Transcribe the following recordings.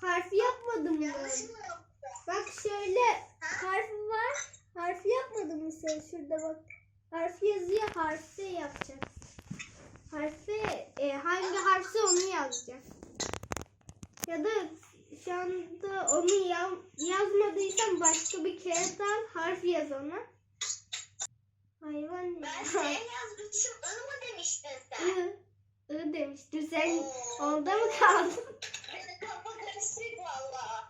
harfi yapmadın mı? Bak şöyle harfi var. Harfi yapmadın mı sen? Şurada bak. Harfi yazıyor. Harfi yapacak. Harfi e, hangi harfi onu yazacak. Ya da şu anda onu ya- yazmadıysan başka bir kağıt al. Harfi yaz ona. Hayvan Ben ya. S yazmışım. I mı demiştin sen? I, I demiştim. Sen Oo. orada mı kaldın? sempre igual a,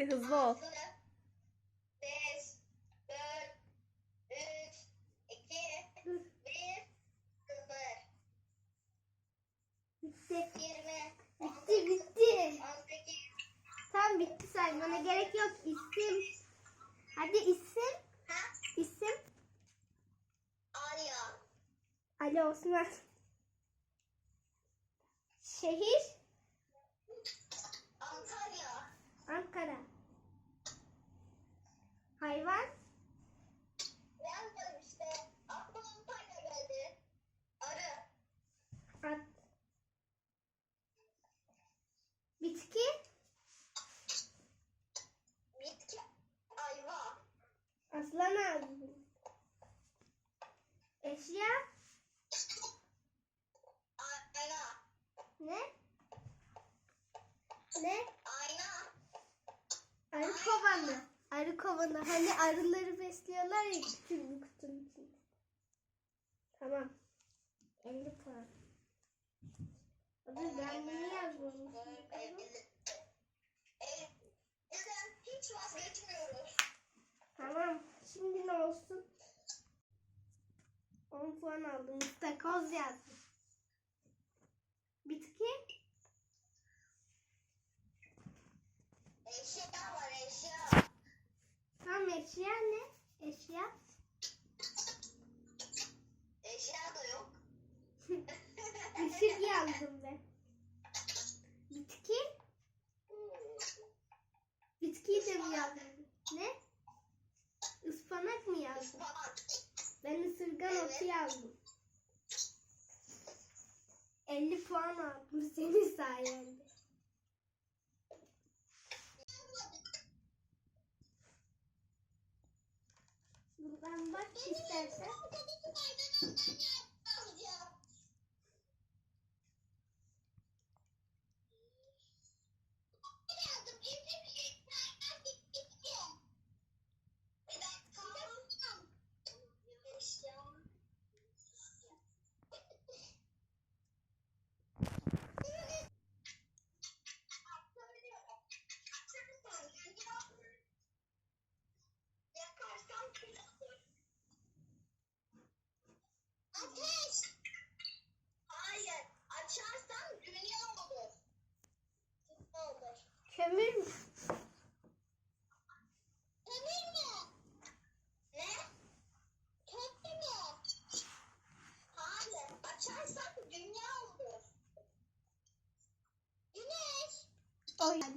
Hadi hızlı ol. 6, 5, 4, 3, 2, Dur. 1, 0, Bitti. 20, Bitti bitti. 18, Tamam bitti saymana gerek yok. İsim. Hadi isim. ha? İsim. Alya, Ali Osman. Şehir. Antalya, Ankara. Hayvan. yazmadım işte. Aklıma Antalya geldi. Arı, At. Bitki. bitki, ayva, Aslan ağzı. Eşya. ayna, Ne? Ne? ayna, Arı kovanı. Arı kovanı. Hani arıları besliyorlar ya küçük bir kutunun içinde. Tamam. 50 puan. Abi ben bunu yazmamışım. Tamam. Şimdi ne olsun? 10 puan aldım. İstakoz yazdım. Bitki. Eşya var eşya. Tamam eşya ne? Eşya. Eşya da yok. Işık yazdım ben. Bitki. Bitkiyi de mi yazdım? Ne? Ispanak mı? Ispanak. Ben ısırgan Evet. otu yazdım. 50 puan aldım senin sayende. Buradan bak istersen.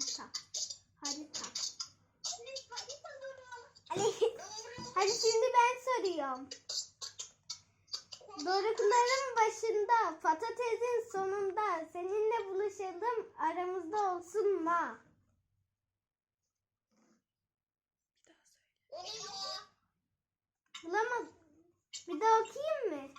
Harita. Harita. Hadi, hadi şimdi ben soruyorum. Dorukların başında, patatesin sonunda seninle buluşalım aramızda olsun ma. Bulamadım. Bir daha okuyayım mı?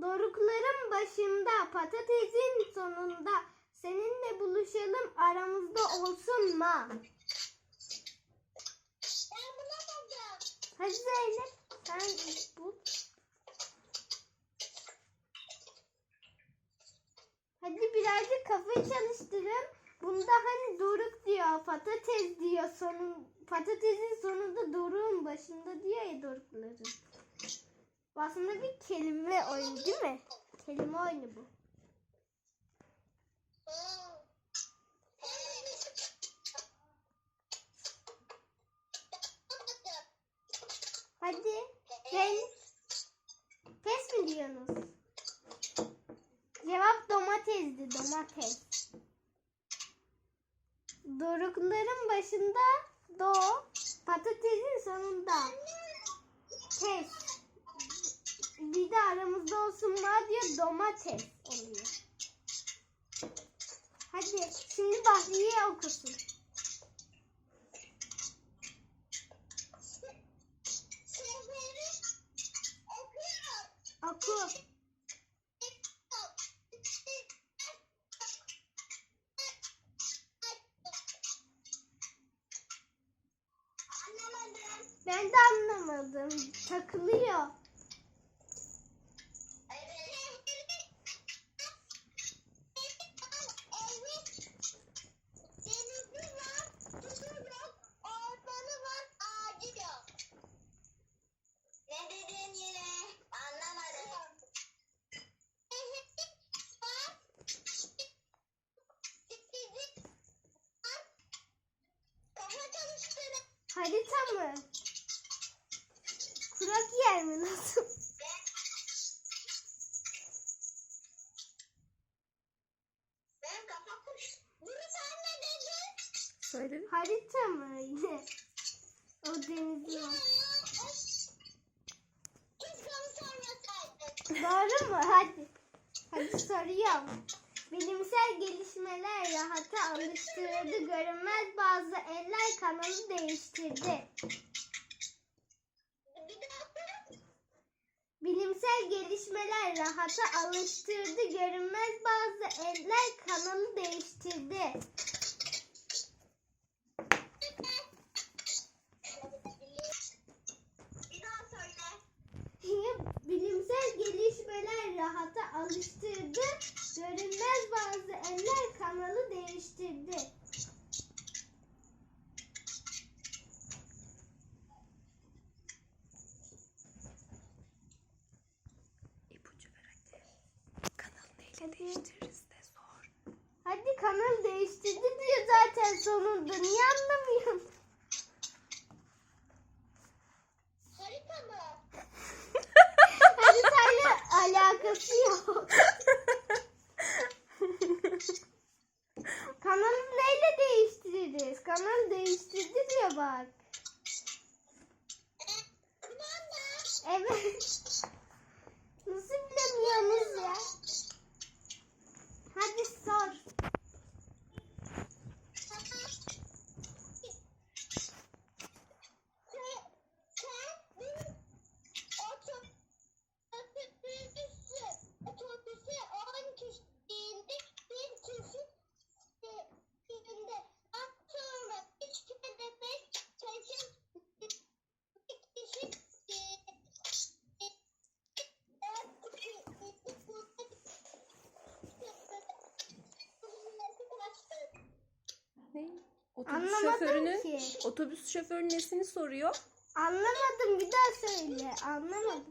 Dorukların başında, patatesin sonunda. Seninle buluşalım aramızda olsun ma. Ben bulamadım. Hadi Zeynep sen bul. Hadi birazcık kafayı çalıştırın. Bunda hani doruk diyor, patates diyor. Sonun, patatesin sonunda doruğun başında diyor ya dorukların. Aslında bir kelime oyunu değil mi? Kelime oyunu bu. Hadi. Ben pes mi diyorsunuz? Cevap domatesdi, domates. Dorukların başında do, patatesin sonunda tes. Bir de aramızda olsun var diyor domates oluyor. Hadi şimdi Bahriye okusun. Oku. Ben de anlamadım. Takılıyor. Ne dedin yine? Anlamadım. Kafa çalıştırın. Harita mı? Kurak yer mi? Nasıl? Söyledim. Harita mı yine? O denizli var. Doğru mu? Hadi. Hadi soruyorum. Bilimsel gelişmeler rahata alıştırdı. Görünmez bazı eller kanalı değiştirdi. Bilimsel gelişmeler rahata alıştırdı. Görünmez bazı eller kanalı değiştirdi. Bir daha söyle. Bilimsel gelişmeler rahata alıştırdı. Görünmez bazı eller kanalı değiştirdi. İpucu ver hadi. Neyle değiştiririz de sor. Hadi kanal değiştirdi diyor zaten sonunda. Niye anlamıyorsun? Harita mı? Haritayla alakası yok. Kanalı neyle değiştiririz? Kanal değiştirdi diyor bak. Evet. Nasıl bilemiyorsunuz ya? Hadi sor. Otobüs Anlamadım şoförünün ki. otobüs şoförü nesini soruyor? Anlamadım bir daha söyle. Anlamadım.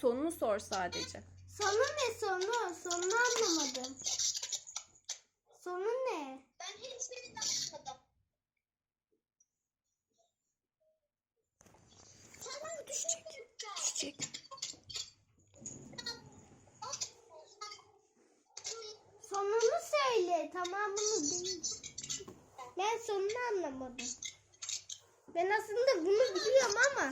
Sonunu sor sadece. Sonu ne sonu? Sonunu anlamadım. Sonu ne? Ben hiçbirini anlamadım. Tamam düşecek. Sonunu söyle. Tamamını değil. Ben sonunu anlamadım. Ben aslında bunu biliyorum ama